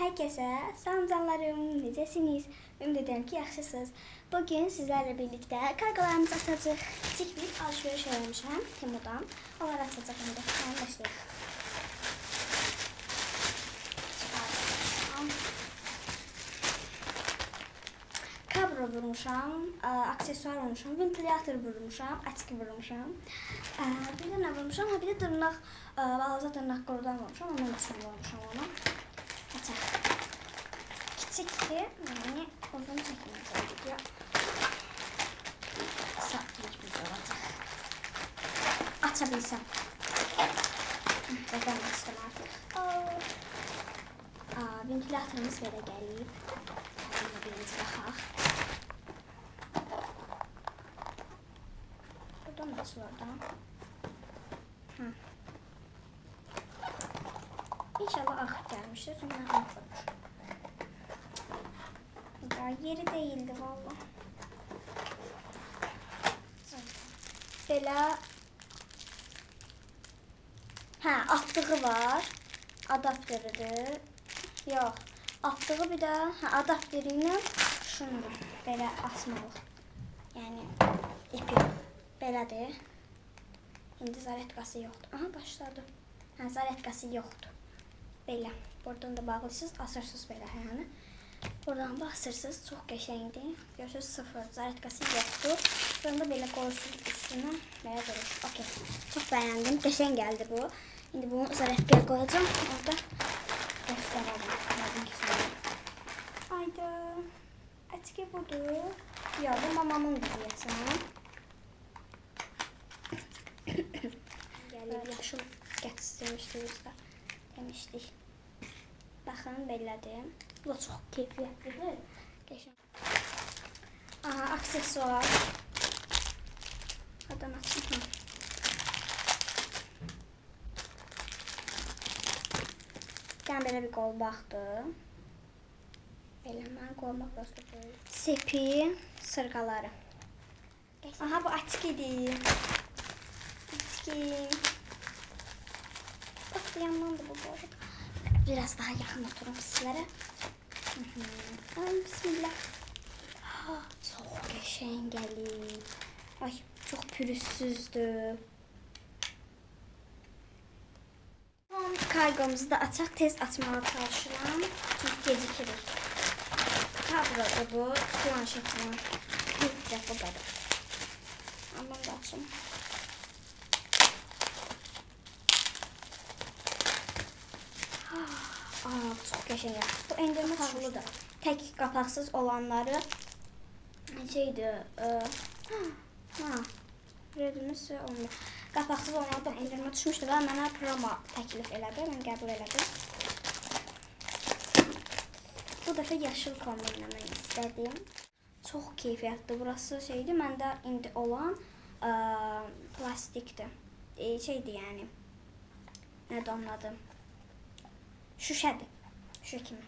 Herkese salam canlarım, necəsiniz? Ümid edirəm ki, yaxşısınız. Bugün sizlərlə birlikdə karqalarımızı açacağıq. Kiçik bir alışveriş eləmişəm Temudan. Onları açacaq indi. Gəlin başlayaq. Kablo vurmuşam, ə, aksesuar vurmuşam, ventilyator vurmuşam, açki vurmuşam. Ə, Bir də nə vurmuşam? Ha, bir də dırnaq, ə, balaca dırnaq qorudan vurmuşam. Ondan üçün vurmuşam onu. Açaq. Kiçikdir, yəni uzun çəkməyəcək video. Saatlik video olacaq. Aça bilsəm. Buradan açdım artıq. Aa, ventilatorumuz belə gəlib. Hələ birinci baxaq. Buradan açılır da. Hı. İnşallah axır gəlmişdir. Çünki mən unutmuşum. Ya yeri değildi valla. Belə Hə, atdığı var. Adapteridir. Yox. Atdığı bir də hə, adapteri ilə şundur. Belə asmalıq. Yəni ipi belədir. İndi zaretkası yoxdur. Aha başladı. Hə, zaretkası yoxdur. Belə. Buradan da bağlısınız, asırsınız belə yəni. Buradan basırsınız, çox qəşəngdir. Görürsünüz sıfır, zaretkası yoxdur. Buradan da belə qoyursunuz üstünə, belə durur. Okey. Çox bəyəndim, qəşəng gəldi bu. İndi bunu zaretkaya qoyacağam, orada göstərərəm. Yazın ki, sonra. Haydi. Açki budur. Ya bu mamamın videosu. Gəlir, yaşıl gətirmişdik bizdə. Demişdik. Baxın belədir. Bu da çox keyfiyyətlidir. Qəşəng. Aha, aksesuar. Adam açın. Gəlin belə bir qolbaqdır. Belə mən qolmaq prosto qoyuyorum. Sepi, sırğaları. Aha, bu açkidir. Açki. Bak, bu yandandır bu bu arada. Biraz daha yakın oturum sizlere. Ay bismillah. Ah, Çok qəşəng gəlir. Ay çok pürüzsüzdür. Son kargomuzu da açaq tez açmağa çalışıram. Çünki gecikirik. Kablodur bu. Planşetim. Bir bu qədər. Amma da açım. Aa, çox qəşəng. ya. Bu endirmə tağlıdır. Tək qapaqsız olanları şeydir. Ə, ha. Redimiz onda. Qapaqsız olanlardan endirmə düşmüşdü və mənə promo təklif elədi. Mən qəbul elədim. Bu dəfə yaşıl kombinləmək istədim. Çox keyfiyyətli. Burası şeydir. Məndə indi olan ə, plastikdir. E, şeydir yəni. Nədir onun adı? Şüşədir. Şüşə kimi.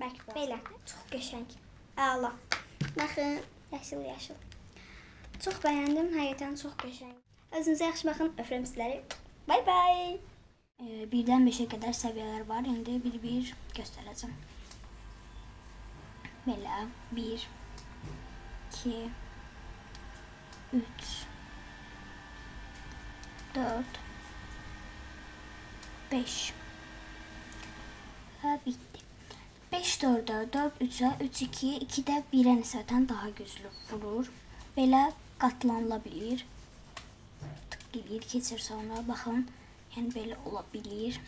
Bəlkə belə. Çox qəşəng. Əla. Baxın, yaşıl yaşıl. Çox bəyəndim. Həqiqətən çox qəşəng. Özünüzə yaxşı baxın. Öpürəm sizləri. Bay bay. Ee, birdən 5-ə qədər səviyyələr var. İndi bir-bir göstərəcəm. Belə 1 2 3 4 5 və bitdi. 5 4-ə, 4 3-ə, 3 2, 2 də 1-ə nisbətən daha güclü vurur. Belə qatlanıla bilir. Eləyir, keçir sonra baxın. Yəni belə ola bilir.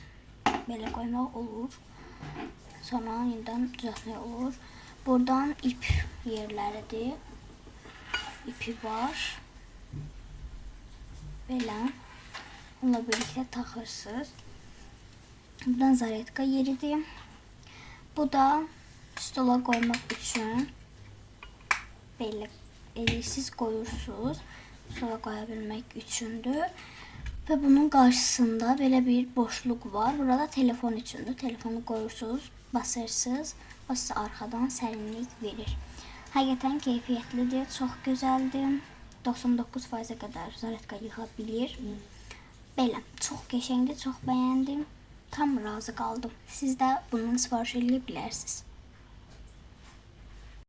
Belə qoymaq olur. Sonra yenidən düzəltmək olur. Buradan ip yerləridir. İpi var. Belə. Onunla birlikdə taxırsınız. Buradan zaretka yeridir. Bu da stola qoymaq üçün belə eliksiz qoyursunuz. Stola qoya bilmək üçündür. Və bunun qarşısında belə bir boşluq var. Burada telefon üçündür. Telefonu qoyursunuz, basırsınız. O sizə arxadan sərinlik verir. Həqiqətən keyfiyyətlidir, çox gözəldir. 99%-ə qədər zaretka yıxa bilir. Belə, çox qəşəngdir, çox bəyəndim. Tam razı qaldım. Siz də bundan sifariş edə bilərsiniz.